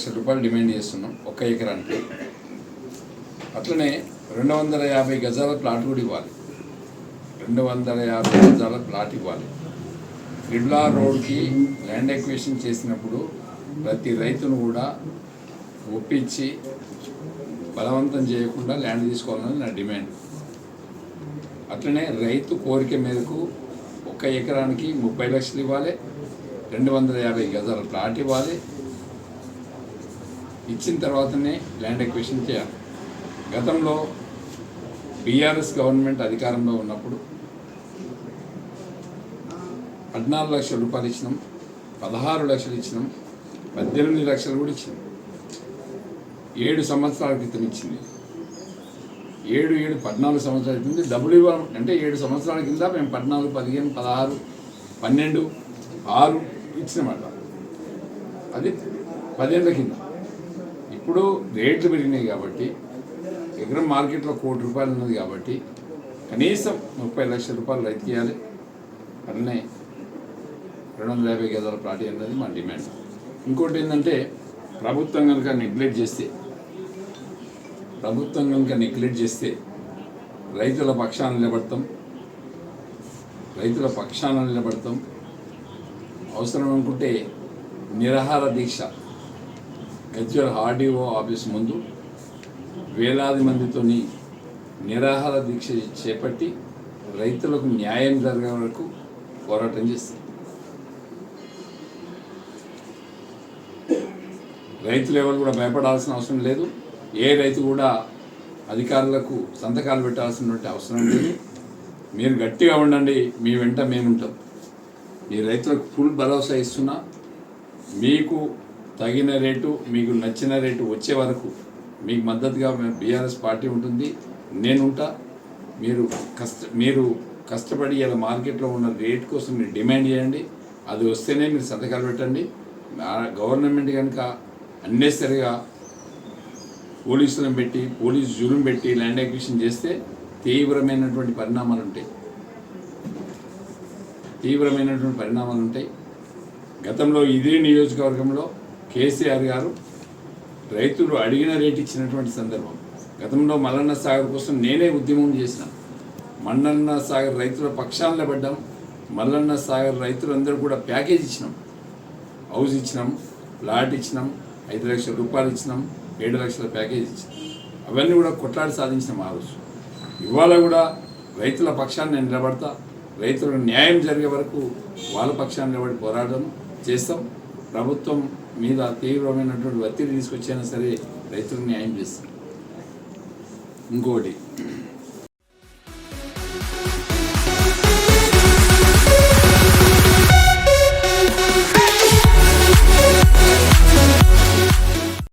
లక్షల రూపాయలు డిమాండ్ చేస్తున్నాం ఒక్క ఎకరానికి. అట్లనే రెండు వందల యాభై గజాల ప్లాట్ కూడా ఇవ్వాలి. రెండు వందల యాభై గజాల ప్లాట్ ఇవ్వాలి. గిడ్లా రోడ్కి ల్యాండ్ ఎక్వేషన్ చేసినప్పుడు ప్రతి రైతును కూడా ఒప్పించి బలవంతం చేయకుండా ల్యాండ్ తీసుకోవాలని నా డిమాండ్. అట్లనే రైతు కోరిక మేరకు ఒక ఎకరానికి ముప్పై లక్షలు ఇవ్వాలి. రెండు వందల యాభై గజాల ప్లాట్ ఇవ్వాలి. ఇచ్చిన తర్వాతనే ల్యాండ్ ఎక్వేషన్ చేయాలి. గతంలో బీఆర్ఎస్ గవర్నమెంట్ అధికారంలో ఉన్నప్పుడు పద్నాలుగు లక్షల రూపాయలు ఇచ్చినాం పదహారు లక్షలు ఇచ్చినాం పద్దెనిమిది లక్షలు కూడా ఇచ్చినాం. ఏడు సంవత్సరాల క్రితం ఇచ్చింది. ఏడు ఏడు పద్నాలుగు సంవత్సరాల క్రితం డబ్బులు ఇవ్వాలి అంటే ఏడు సంవత్సరాల కింద మేము పద్నాలుగు పదిహేను పదహారు పన్నెండు ఆరు ఇచ్చినమాట అది పదేళ్ళ కింద. ఇప్పుడు రేట్లు పెరిగినాయి కాబట్టి ఎకరం మార్కెట్లో కోటి రూపాయలు ఉన్నది కాబట్టి కనీసం ముప్పై లక్షల రూపాయలు రైతుకి ఇవ్వాలి అట్లనే రెండు వందల యాభై గజాల ప్లాట్ అన్నది మా డిమాండ్. ఇంకోటి ఏంటంటే ప్రభుత్వం కనుక నెగ్లెక్ట్ చేస్తే ప్రభుత్వం కనుక నెగ్లెక్ట్ చేస్తే రైతుల పక్షాన నిలబడతాం. రైతుల పక్షాన నిలబడతాం. అవసరం అనుకుంటే నిరాహార దీక్ష హెచ్ఆర్ ఆర్డీఓ ఆఫీస్ ముందు వేలాది మందితోని నిరాహార దీక్ష చేపట్టి రైతులకు న్యాయం జరిగే వరకు పోరాటం చేస్తారు. రైతులు ఎవరు కూడా భయపడాల్సిన అవసరం లేదు. ఏ రైతు కూడా అధికారులకు సంతకాలు పెట్టాల్సినటువంటి అవసరం లేదు. మీరు గట్టిగా ఉండండి మీ వెంట మేముంటాం. మీ రైతులకు ఫుల్ భరోసా ఇస్తున్నా. మీకు తగిన రేటు మీకు నచ్చిన రేటు వచ్చే వరకు మీకు మద్దతుగా బీఆర్ఎస్ పార్టీ ఉంటుంది. నేనుంటా. మీరు కష్ట మీరు కష్టపడి ఇలా మార్కెట్లో ఉన్న రేట్ కోసం మీరు డిమాండ్ చేయండి. అది వస్తేనే మీరు సంతకాలు పెట్టండి. గవర్నమెంట్ కనుక అన్నెసరిగా పోలీసులను పెట్టి పోలీసు జులుం పెట్టి ల్యాండ్ అక్విజిషన్ చేస్తే తీవ్రమైనటువంటి పరిణామాలు ఉంటాయి. తీవ్రమైనటువంటి పరిణామాలు ఉంటాయి. గతంలో ఇదే నియోజకవర్గంలో కేసీఆర్ గారు రైతులు అడిగిన రేటు ఇచ్చినటువంటి సందర్భం. గతంలో మల్లన్న సాగర్ కోసం నేనే ఉద్యమం చేసిన. మల్లన్న సాగర్ రైతుల పక్షాన పడ్డాం. మల్లన్న సాగర్ రైతులందరూ కూడా ప్యాకేజ్ ఇచ్చినాం. హౌస్ ఇచ్చినాం ప్లాట్ ఇచ్చినాం ఐదు లక్షల రూపాయలు ఇచ్చినాం ఏడు లక్షల ప్యాకేజ్ ఇచ్చినాం. అవన్నీ కూడా కొట్లాడి సాధించినాం ఆ రోజు. ఇవాళ కూడా రైతుల పక్షాన్ని నేను నిలబడతా. రైతులకు న్యాయం జరిగే వరకు వాళ్ళ పక్షాన్ని నిలబడి పోరాటం చేస్తాం. ప్రభుత్వం మీద తీవ్రమైనటువంటి ఒత్తిడి తీసుకొచ్చినా సరే రైతులు న్యాయం చేస్తారు ఇంకోటి